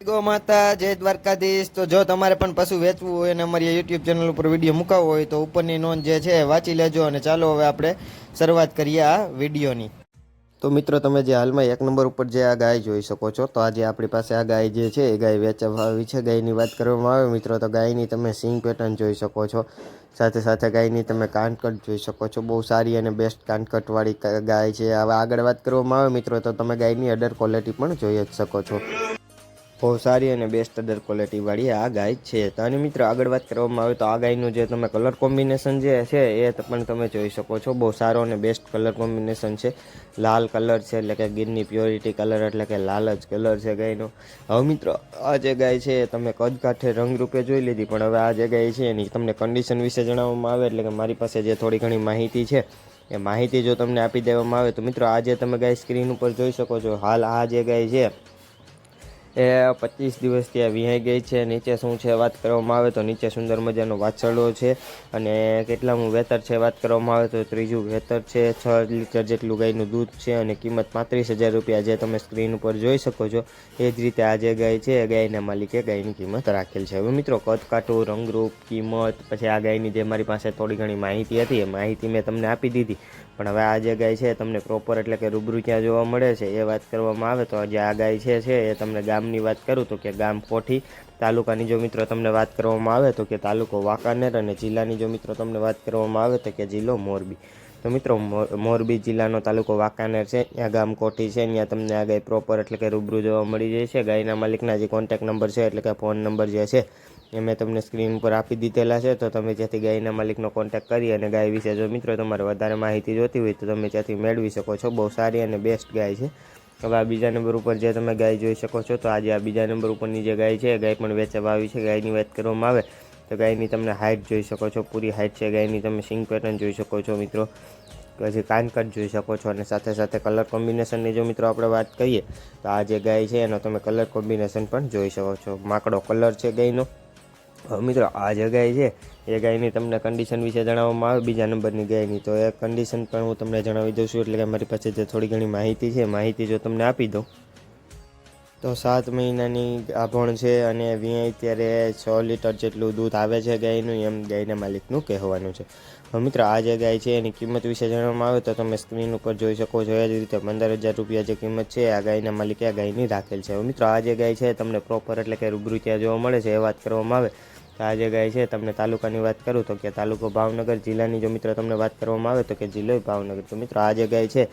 Go માતા, જય દ્વારકાધીશ. તો જો તમારે પણ પશુ વેચવું હોય અને અમારી યુટ્યુબ ચેનલ ઉપર વીડિયો મુકાવવો હોય તો ઉપરની નોંધ જે છે વાંચી લેજો અને ચાલો હવે આપણે શરૂઆત કરીએ આ વિડીયોની. તો મિત્રો, તમે જે હાલમાં એક નંબર ઉપર જે આ ગાય જોઈ શકો છો, તો આજે આપણી પાસે આ ગાય જે છે એ ગાય વેચવા આવી છે. ગાયની વાત કરવામાં આવે મિત્રો, તો ગાયની તમે સિંગ પેટર્ન જોઈ શકો છો. સાથે સાથે ગાયની તમે કાનકટ જોઈ શકો છો. બહુ સારી અને બેસ્ટ કાનકટવાળી ગાય છે. હવે આગળ વાત કરવામાં આવે મિત્રો, તો તમે ગાયની અડર ક્વોલિટી પણ જોઈ જ શકો છો. બહુ સારી અને બેસ્ટ અદર ક્વોલિટીવાળી આ ગાય છે. તો અને મિત્રો આગળ વાત કરવામાં આવે તો આ ગાયનું જે તમે કલર કોમ્બિનેશન જે છે, એ પણ તમે જોઈ શકો છો. બહુ સારો અને બેસ્ટ કલર કોમ્બિનેશન છે. લાલ કલર છે, એટલે કે ગીરની પ્યોરિટી કલર એટલે કે લાલ જ કલર છે ગાયનો. હવે મિત્રો, આ જે ગાય છે તમે કદ કાંઠે રંગરૂપે જોઈ લીધી, પણ હવે આ જે ગાય છે, એની તમને કન્ડિશન વિશે જણાવવામાં આવે, એટલે કે મારી પાસે જે થોડી ઘણી માહિતી છે, એ માહિતી જો તમને આપી દેવામાં આવે, તો મિત્રો આ જે તમે ગાય સ્ક્રીન ઉપર જોઈ શકો છો, હાલ આ જે ગાય છે એ પચીસ દિવસથી આ વિહાઈ ગઈ છે. નીચે શું છે વાત કરવામાં આવે તો નીચે સુંદર મજાનો વાછરડો છે અને કેટલામું વેતર છે વાત કરવામાં આવે તો ત્રીજું વેતર છે. છ લીટર જેટલું ગાયનું દૂધ છે અને કિંમત પાંત્રીસ હજાર રૂપિયા જે તમે સ્ક્રીન ઉપર જોઈ શકો છો. એ જ રીતે આ જે ગાય છે એ ગાયના માલિકે ગાયની કિંમત રાખેલ છે. હવે મિત્રો કદ કાઠું રંગરૂપ, કિંમત, પછી આ ગાયની જે મારી પાસે થોડી ઘણી માહિતી હતી, એ માહિતી મેં તમને આપી દીધી. પણ હવે આ જે ગાય છે તમને પ્રોપર એટલે કે રૂબરૂ ક્યાં જોવા મળે છે, એ વાત કરવામાં આવે તો જે આ ગાય છે છે, એ તમને ગામની વાત કરું તો કે ગામ કોઠી તાલુકાની જો મિત્રો તમને વાત કરવામાં આવે તો કે તાલુકો વાંકાનેર અને જિલ્લાની જો મિત્રો તમને વાત કરવામાં આવે તો કે જિલ્લો મોરબી. તો મિત્રો મોરબી જિલ્લાનો તાલુકો વાંકાનેર છે, ત્યાં ગામ કોઠી છે, ત્યાં તમને આ ગાય પ્રોપર એટલે કે રૂબરૂ જોવા મળી જાય છે. ગાયના માલિકના જે કોન્ટેક નંબર છે એટલે કે ફોન નંબર જે છે એ મેં તમને સ્ક્રીન ઉપર આપી દીધેલા છે, તો તમે ત્યાંથી ગાયના માલિકનો કોન્ટેક કરી અને ગાય વિશે જો મિત્રો તમારે વધારે માહિતી જોતી હોય તો તમે ત્યાંથી મેળવી શકો છો. બહુ સારી અને બેસ્ટ ગાય છે. હવે આ બીજા નંબર ઉપર જે તમે ગાય જોઈ શકો છો, તો આજે આ બીજા નંબર ઉપરની જે ગાય છે, એ ગાય પણ વેચવા આવી છે. ગાયની વાત કરવામાં આવે, તો ગાયની તમને હાઇટ જોઈ શકો છો. પૂરી હાઇટ છે ગાયની, તમે સિંગ પેટર્ન જોઈ શકો છો મિત્રો. પછી કાનકટ જોઈ શકો છો અને સાથે સાથે કલર કોમ્બિનેશનની જો મિત્રો આપણે વાત કરીએ, તો આ જે ગાય છે, એનો તમે કલર કોમ્બિનેશન પણ જોઈ શકો છો. માકડો કલર છે ગાયનો. મિત્રો, આ જે ગાય છે. એ ગાયની તમને કન્ડિશન વિશે જણાવવામાં આવે. બીજા નંબરની ગાયની. તો એ કન્ડિશન પણ હું તમને જણાવી દઉં છું. એટલે કે મારી પાસે જે થોડી ઘણી માહિતી છે માહિતી જો તમને આપી દઉં. તો સાત મહિનાની આભણ છે અને વીઆઈ ત્યારે છ લીટર જેટલું દૂધ આવે છે ગાયનું. એમ ગાયના માલિકનું કહેવાનું છે. મિત્રો, આ જે ગાય છે, એની કિંમત વિશે જાણવામાં આવે તો તમે સ્ક્રીન ઉપર જોઈ શકો છો. એ જ રીતે પંદર હજાર રૂપિયા જે કિંમત છે, આ ગાયના માલિકે આ ગાયની રાખેલ છે. મિત્રો, આ જે ગાય છે તમને પ્રોપર એટલે કે રૂબરૂ ત્યાં જોવા મળે છે, એ વાત કરવામાં આવે. તો આ જે ગાય છે, તમને તાલુકાની વાત કરું તો કે તાલુકો ભાવનગર, જિલ્લાની જો મિત્રો તમને વાત કરવામાં આવે તો કે જિલ્લો ભાવનગર. તો મિત્રો, આ જે ગાય છે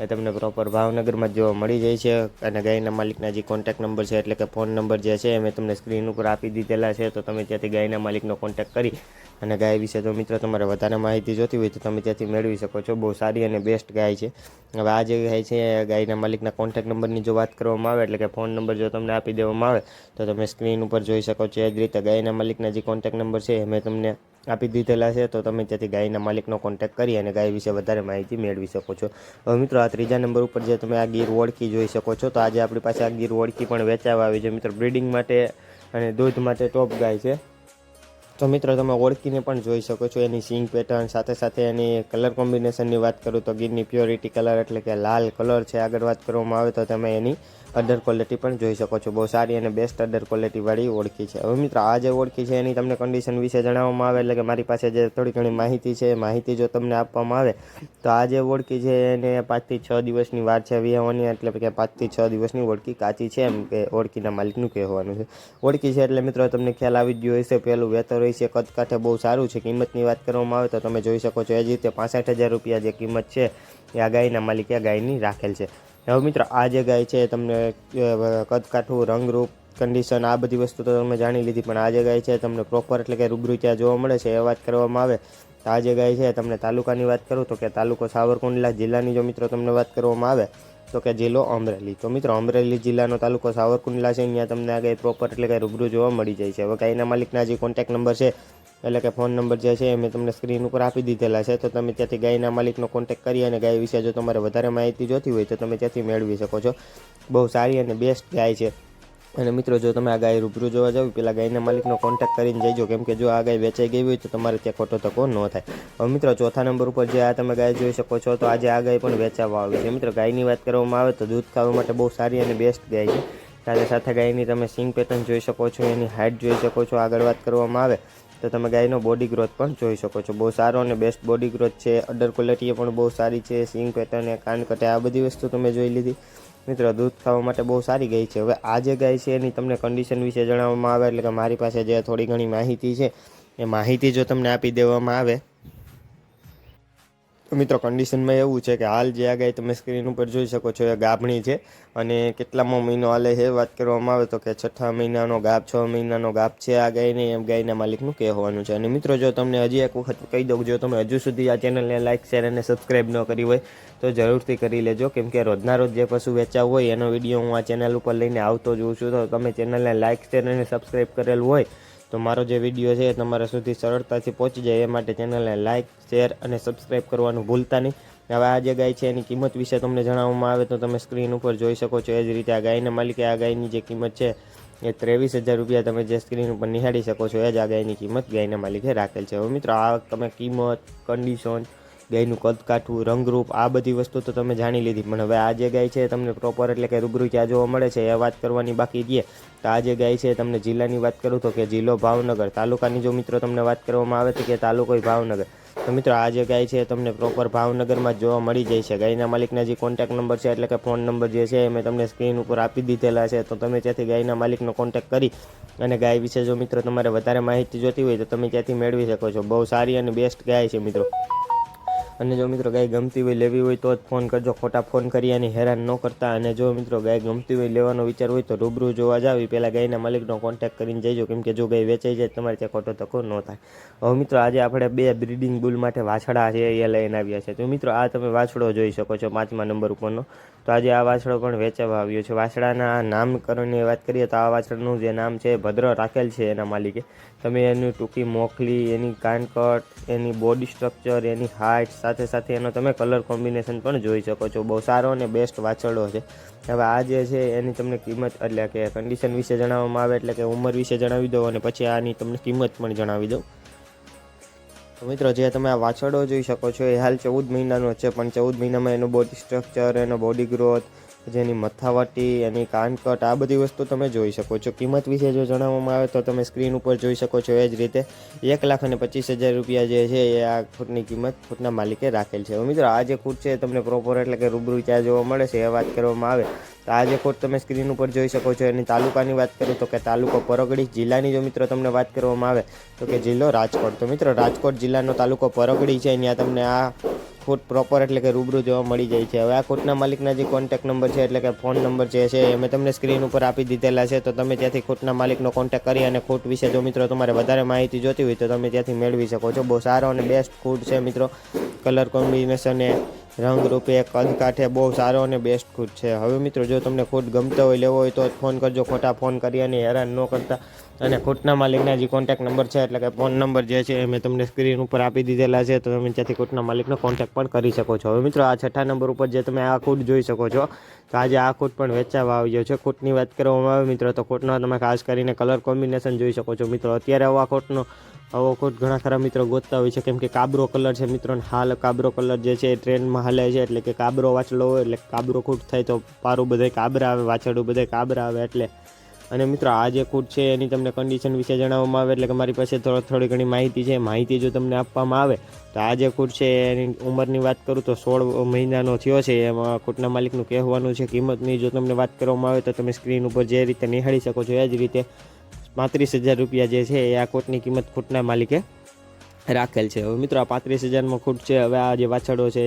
એ તમને પ્રોપર ભાવનગરમાં જોવા મળી જાય છે. અને ગાયના માલિકના જે કોન્ટેક નંબર છે, એટલે કે ફોન નંબર જે છે, એ મેં તમને સ્ક્રીન ઉપર આપી દીધેલા છે. તો તમે ત્યાંથી ગાયના માલિકનો કોન્ટેક કરી અને ગાય વિશે જો મિત્રો તમારે વધારે માહિતી જોતી હોય તો તમે ત્યાંથી મેળવી શકો છો. બહુ સારી અને બેસ્ટ ગાય છે. હવે આ જે ગાય છે ગાયના માલિકના કોન્ટેક નંબરની જો વાત કરવામાં આવે, એટલે કે ફોન નંબર જો તમને આપી દેવામાં આવે, તો તમે સ્ક્રીન ઉપર જોઈ શકો છો. એ જ રીતે ગાયના માલિકના જે કોન્ટેક નંબર છે, એ મેં તમને આપી દીધેલા છે, તો તમે ત્યાંથી ગાયના માલિકનો કોન્ટેક કરી અને ગાય વિશે વધારે માહિતી મેળવી શકો છો. હવે મિત્રો, આ ત્રીજા નંબર ઉપર જે તમે આ ગીર ઓળખી જોઈ શકો છો, તો આજે આપણી પાસે આ ગીર ઓળખી પણ વેચાવા આવી છે, મિત્રો. બ્રીડિંગ માટે અને દૂધ માટે ટોપ ગાય છે. તો મિત્રો, તમે ઓળખીને પણ જોઈ શકો છો એની સિંગ પેટર્ન સાથે સાથે એની કલર કોમ્બિનેશનની વાત કરું તો ગીરની પ્યોરિટી કલર એટલે કે લાલ કલર છે. આગળ વાત કરવામાં આવે તો તમે એની અડર ક્વોલિટી પણ જોઈ શકો છો. બહુ સારી અને બેસ્ટ અડર ક્વોલિટીવાળી ઓળખી છે. હવે મિત્રો, આ જે ઓળખી છે એની તમને કન્ડિશન વિશે જણાવવામાં આવે એટલે કે મારી પાસે જે થોડી ઘણી માહિતી છે, એ માહિતી જો તમને આપવામાં આવે, તો આ જે ઓળખી છે એને પાંચથી છ દિવસની વાર છે વિહાવાની એટલે કે પાંચથી છ દિવસની ઓળખી કાચી છે એમ કે ઓળખીના માલિકનું કહેવાનું છે. ઓળખી છે એટલે મિત્રો, તમને ખ્યાલ આવી જ ગયો હશે, પહેલું વેતર હોય છે કદ કાઠે બહુ સારું છે કિંમતની વાત કરવામાં આવે તો તમે જોઈ શકો છો એ જ રીતે પાસઠ હજાર રૂપિયા જે કિંમત છે એ આ ગાયના માલિકે આ ગાયની રાખેલ છે. હવે મિત્રો આ જે ગાય છે તમને અ, કદ કાઠું રંગરૂપ કન્ડિશન આ બધી વસ્તુ તો તમે જાણી લીધી પણ આ જે ગાય છે તમને પ્રોપર એટલે કે રૂબરૂ ત્યાં જોવા મળે છે એ વાત કરવામાં આવે. તો આ જે ગાય છે તમને તાલુકાની વાત કરું તો કે તાલુકો સાવરકુંડલા જિલ્લાની જો મિત્રો તમને વાત કરવામાં આવે તો કે જિલ્લો અમરેલી. તો મિત્રો, અમરેલી જિલ્લાનો તાલુકો સાવરકુંડલા છે. ત્યાં તમને આ ગાય પ્રોપર એટલે કે રૂબરૂ જોવા મળી જાય છે. હવે ગાયના માલિકના જે કોન્ટેક નંબર છે, એટલે કે ફોન નંબર જે છે, એ મેં તમને સ્ક્રીન ઉપર આપી દીધેલા છે. તો તમે ત્યાંથી ગાયના માલિકનો કોન્ટેક કરી અને ગાય વિશે જો તમારે વધારે માહિતી જોતી હોય તો તમે ત્યાંથી મેળવી શકો છો. બહુ સારી અને બેસ્ટ ગાય છે. અને મિત્રો, જો તમે આ ગાય રૂબરૂ જોવા જાવ, પેલા ગાયના માલિકનો કોન્ટેક્ટ કરીને જઈજો. કેમ કે જો આ ગાય વેચાઈ ગઈ હોય તો તમારે ત્યાં ખોટો ધક્કો ન થાય. હવે મિત્રો, ચોથા નંબર ઉપર જે આ તમે ગાય જોઈ શકો છો, તો આજે આ ગાય પણ વેચાવા આવી છે. મિત્રો, ગાયની વાત કરવામાં આવે તો દૂધ ખાવા માટે બહુ સારી અને બેસ્ટ ગાય છે. સાથે સાથે ગાયની તમે સિંગ પેટર્ન જોઈ શકો છો, એની હાઇટ જોઈ શકો છો. આગળ વાત કરવામાં આવે તો તમે ગાયનો બોડી ગ્રોથ પણ જોઈ શકો છો. બહુ સારો અને બેસ્ટ બોડી ગ્રોથ છે. અડર ક્વોલિટી પણ બહુ સારી છે. સિંગ પેટર્ન કાન કટે, આ બધી વસ્તુ તમે જોઈ લીધી. મિત્રો, દૂધ ખાવા માટે બહુ સારી ગાય છે. હવે આ જે ગાય છે એની તમને કન્ડિશન વિશે જણાવવામાં આવે, એટલે કે મારી પાસે જે થોડી ઘણી માહિતી છે, એ માહિતી જો તમને આપી દેવામાં આવે મિત્રો કન્ડિશનમાં એવું છે કે હાલ જે આ ગાય તમે સ્ક્રીન ઉપર જોઈ શકો છો, એ ગાભણી છે. અને કેટલામો મહિનો હાલે છે વાત કરવામાં આવે તો કે છઠ્ઠા મહિનાનો ગાભ, છ મહિનાનો ગાભ છે આ ગાયને, એમ ગાયના માલિકનું કહેવાનું છે. અને મિત્રો, જો તમને હજી એક વખત કહી દઉં, જો તમે હજુ સુધી આ ચેનલને લાઇક શેર અને સબસ્ક્રાઈબ ન કરી હોય, તો જરૂરથી કરી લેજો. કેમ કે રોજના રોજ જે પશુ વેચાવ હોય, એનો વીડિયો હું આ ચેનલ ઉપર લઈને આવતો જ હોઉં છું. તો તમે ચેનલને લાઇક શેર અને સબસ્ક્રાઈબ કરેલું હોય તો મારો જે વીડિયો છે એ તમારા સુધી સરળતાથી પહોંચી જાય એ માટે ચેનલને લાઇક શેર અને સબસ્ક્રાઈબ કરવાનું ભૂલતા નહીં. હવે આ જે ગાય છે એની કિંમત વિશે તમને જણાવવામાં આવે તો તમે સ્ક્રીન ઉપર જોઈ શકો છો. એ જ રીતે આ ગાયના માલિકે આ ગાયની જે કિંમત છે એ ત્રેવીસ હજાર રૂપિયા તમે જે સ્ક્રીન ઉપર નિહાળી શકો છો, એ જ આ ગાયની કિંમત ગાયના માલિકે રાખેલ છે. હવે મિત્રો, આ તમે કિંમત કન્ડિશન ગાયનું કદ કાઠું, રંગરૂપ, આ બધી વસ્તુ તો તમે જાણી લીધી. પણ હવે આ જે ગાય છે તમને પ્રોપર એટલે કે રૂબરૂ ક્યાં જોવા મળે છે, એ વાત કરવાની બાકી રહીએ તો આ જે ગાય છે તમને જિલ્લાની વાત કરું તો કે જિલ્લો ભાવનગર. તાલુકાની જો મિત્રો તમને વાત કરવામાં આવે છે કે તાલુકો ભાવનગર. તો મિત્રો આ જે ગાય છે તમને પ્રોપર ભાવનગરમાં જોવા મળી જાય છે. ગાયના માલિકના જે કોન્ટેક્ટ નંબર છે એટલે કે ફોન નંબર જે છે એ મેં તમને સ્ક્રીન ઉપર આપી દીધેલા છે. તો તમે ત્યાંથી ગાયના માલિકનો કોન્ટેક્ટ કરી અને ગાય વિશે જો મિત્રો તમારે વધારે માહિતી જોતી હોય તો તમે ત્યાંથી મેળવી શકો છો. બહુ સારી અને બેસ્ટ ગાય છે મિત્રો. અને જો મિત્રો ગાય ગમતી હોય લેવી હોય તો જ ફોન કરજો. ખોટા ફોન કરી અને હેરાન ન કરતા. અને જો મિત્રો ગાય ગમતી હોય લેવાનો વિચાર હોય તો રૂબરૂ જોવા જાવી. પહેલાં ગાયના માલિકનો કોન્ટેક્ટ કરીને જઈજો. કેમ કે જો ગાય વેચાઈ જાય તમારે ત્યાં ખોટો ધક્કો ન થાય. હવે મિત્રો આજે આપણે બે બ્રીડિંગ બુલ માટે વાછડા છે એ લઈને આવ્યા છે. તો મિત્રો આ તમે વાછડો જોઈ શકો છો પાંચમા નંબર ઉપરનો. તો આજે આ વાછડો પણ વેચાવા આવ્યો છે. વાછડાના નામકરણની વાત કરીએ તો આ વાછડાનું જે નામ છે ભદ્ર રાખેલ છે એના માલિકે. તમે એની ટૂંકી મોખલી એની કાનકટ એની બોડી સ્ટ્રક્ચર એની હાઇટ સાથે સાથે એનો તમે કલર કોમ્બિનેશન પણ જોઈ શકો છો. બહુ સારો અને બેસ્ટ વાછરડો છે. હવે આ જે છે એની તમને કિંમત, એટલે કે કન્ડિશન વિશે જણાવવામાં આવે, એટલે કે ઉંમર વિશે જણાવી દો અને પછી આની તમને કિંમત પણ જણાવી દઉં. તો મિત્રો, જે તમે આ વાછરડો જોઈ શકો છો, એ હાલ ચૌદ મહિનાનો છે, પણ ચૌદ મહિનામાં એનું બોડી સ્ટ્રક્ચર એનો બોડી ગ્રોથ જેની મથાવટી, એની કાનકટ, આ બધી વસ્તુ તમે જોઈ શકો છો. કિંમત વિશે જો જણાવવામાં આવે તો તમે સ્ક્રીન ઉપર જોઈ શકો છો એ જ રીતે. એક લાખ અને પચીસ હજાર રૂપિયા જે છે એ આ ખૂટની કિંમત ખૂટના માલિકે રાખેલ છે. મિત્રો, આ જે ખૂટ છે તમને પ્રોપર એટલે કે રૂબરૂ ત્યાં જોવા મળે છે એ વાત કરવામાં આવે. તો આ જે કોટ તમે સ્ક્રીન ઉપર જોઈ શકો છો, એની તાલુકાની વાત કરું તો કે તાલુકો પરગડી જિલ્લાની જો મિત્રો તમને વાત કરવામાં આવે તો કે જિલ્લો રાજકોટ. તો મિત્રો, રાજકોટ જિલ્લાનો તાલુકો પરગડી છે ત્યાં તમને આ ફૂટ પ્રોપર એટલે કે રૂબરૂ જોવા મળી જાય છે. હવે આ ખોટના માલિકના જે કોન્ટેક્ટ નંબર છે, એટલે કે ફોન નંબર જે છે, એ મેં તમને સ્ક્રીન ઉપર આપી દીધેલા છે. તો તમે ત્યાંથી ખોટના માલિકનો કોન્ટેક્ટ કરી અને ખોટ વિશે જો મિત્રો તમારે વધારે માહિતી જોતી હોય તો તમે ત્યાંથી મેળવી શકો છો. બહુ સારો અને બેસ્ટ ફૂડ છે મિત્રો. કલર કોમ્બિનેશન એ રંગરૂપે કદ કાંઠે બહુ સારો અને બેસ્ટ ખુદ છે. હવે મિત્રો, જો તમને ખુદ ગમતો હોય, લેવો હોય તો ફોન કરજો. ખોટા ફોન કરી અને હેરાન ન કરતા. અને ખોટના માલિકના જે કોન્ટેક્ટ નંબર છે, એટલે કે ફોન નંબર જે છે, એ મેં તમને સ્ક્રીન ઉપર આપી દીધેલા છે, તો તમે ત્યાંથી ખોટના માલિકનો કોન્ટેક્ટ પણ કરી શકો છો. હવે મિત્રો, આ છઠ્ઠા નંબર ઉપર જે તમે આ ખૂટ જોઈ શકો છો, તો આજે આ ખૂટ પણ વેચાવા ગયો છે. ખૂટની વાત કરવામાં આવે મિત્રો, તો ખૂટનો તમે ખાસ કરીને કલર કોમ્બિનેશન જોઈ શકો છો. મિત્રો, અત્યારે આવા ખૂટનો આવો કોટ ઘણા ખરા મિત્રો ગોતતા હોય છે, કેમ કે કાબરો કલર છે મિત્રો હાલ કાબરો કલર જે છે એ ટ્રેન્ડમાં હાલે છે, એટલે કે કાબરો વાછડો હોય, એટલે કાબરો ખૂટ થાય તો પારું બધે કાબરા આવે, વાછડું બધે કાબરા આવે એટલે. અને મિત્રો, આ જે કૂટ છે એની તમને કન્ડિશન વિશે જણાવવામાં આવે, એટલે કે મારી પાસે થોડી થોડી ઘણી માહિતી છે, માહિતી જો તમને આપવામાં આવે, તો આ જે કૂટ છે એની ઉંમરની વાત કરું તો સોળ મહિનાનો થયો છે, એમાં કૂટના માલિકનું કહેવાનું છે કિંમતની, જો તમને વાત કરવામાં આવે તો તમે સ્ક્રીન ઉપર જે રીતે નિહાળી શકો છો એ જ રીતે પાંત્રીસ હજાર રૂપિયા જે છે એ આ કોટની કિંમત ખૂટના માલિકે રાખેલ છે. હવે મિત્રો, આ પાંત્રીસ હજારમાં ખૂટ છે. હવે આ જે વાછડો છે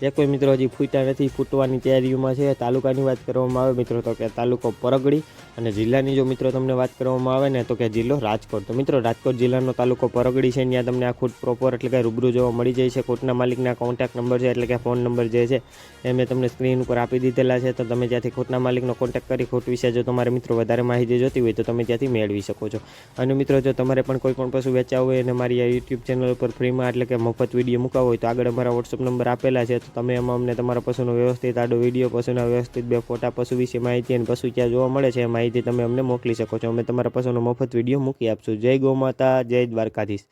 એ કોઈ મિત્રો હજી ફૂટ્યા નથી, ફૂટવાની તૈયારીઓમાં છે, તાલુકાની વાત કરવામાં આવે, મિત્રો તો કે તાલુકો પરગડી અને જિલ્લાની જો મિત્રો તમને વાત કરવામાં આવે ને, તો કે જિલ્લો રાજકોટ. તો મિત્રો, રાજકોટ જિલ્લાનો તાલુકો પરગડી છે, ત્યાં તમને આ ખૂટ પ્રોપર એટલે કે રૂબરૂ જોવા મળી જાય છે. ખોટના માલિકના કોન્ટેક્ટ નંબર છે, એટલે કે ફોન નંબર જે છે, એ મેં તમને સ્ક્રીન ઉપર આપી દીધેલા છે. તો તમે ત્યાંથી ખોટના માલિકનો કોન્ટેક્ટ કરી, ખોટ વિશે જો તમારે મિત્રો વધારે માહિતી જોતી હોય, તો તમે ત્યાંથી મેળવી શકો છો. અને મિત્રો, જો તમારે પણ કોઈ પણ પશુ વેચાવું હોય અને મારી આ યુટ્યુબ ચેનલ ઉપર ફ્રીમાં એટલે કે મફત વીડિયો મૂકાવો હોય, તો આગળ અમારા વોટ્સઅપ નંબર આપેલા છે. તમે એમાં અમને તમારા પશુનો વ્યવસ્થિત આડો વીડિયો, પશુના વ્યવસ્થિત બે ફોટા, પશુ વિશે માહિતી અને પશુ ક્યાં જોવા મળે છે એ માહિતી તમે અમને મોકલી શકો છો. અમે તમારા પશુનો મફત વીડિયો મૂકી આપશું. જય ગૌ માતા, જય દ્વારકાધીશ.